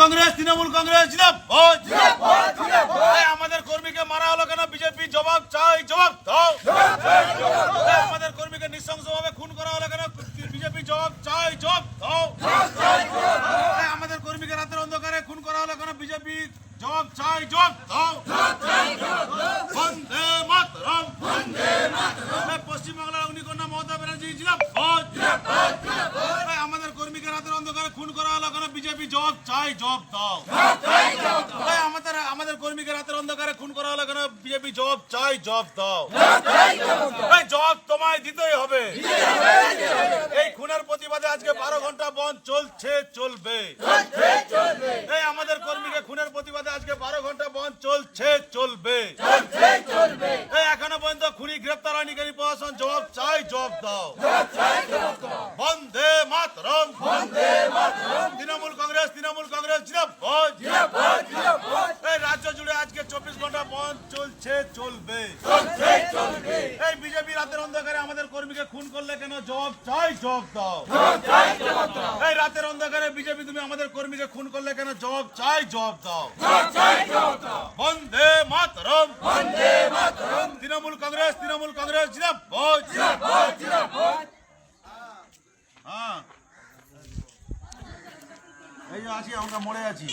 কংগ্রেস, তৃণমূল কংগ্রেস আমাদের কর্মীকে মারা হলো কেন? বিজেপি জবাব চাই, জবাব আমাদের কর্মীকে নৃশংসভাবে খুন করা হলো কেন? বিজেপি জবাব চাই দাও। আমাদের কর্মীকে রাতের অন্ধকারে খুন করা হলো কেন? বিজেপি জবাব চাই, জবাব পশ্চিমবাংলার অগ্নিকন্যা মমতা ব্যানার্জি, জিন্দাবাদ এই আমাদের কর্মীকে রাতের অন্ধকারে খুন করা হলো কেন বিজেপি জবাব চাই জবাব দাও। আমাদের আমাদের কর্মীকে রাতের অন্ধকারে খুন করা হলো কেন? বিজেপি জবাব চাই জবাব দাও। জবাব তোমায় দিতেই হবে। এই খুনের প্রতিবাদে আজকে বারো ঘণ্টা বন্ধ চলছে, চলবে। এই আমাদের কর্মীকে খুনের প্রতিবাদে আজকে বারো ঘণ্টা বন্ধ চলছে, চলবে। এই এখনও পর্যন্ত খুনি গ্রেপ্তার হয়নি, কেন? প্রশাসন জবাব চাই, জব দাও। বন্দে মাতরম। বন্দে মাতরম। তৃণমূল কংগ্রেস এই রাজ্য জুড়ে আজকে চব্বিশ ঘণ্টা বন্ধ চলছে চলবে। এই বিজেপি রাতের অন্ধকারে আমাদের কর্মীকে খুন করলে কেন? জবাব চাই জবাব দাও। এই রাতের অন্ধকারে বিজেপি তুমি আমাদের কর্মীকে খুন করলে কেন? জবাব চাই জবাব দাও। বন্দে মাতরম। তৃণমূল কংগ্রেস তৃণমূল কংগ্রেস জিন্দাবাদ। হ্যাঁ এই যে আছি আমরা মরে আছি।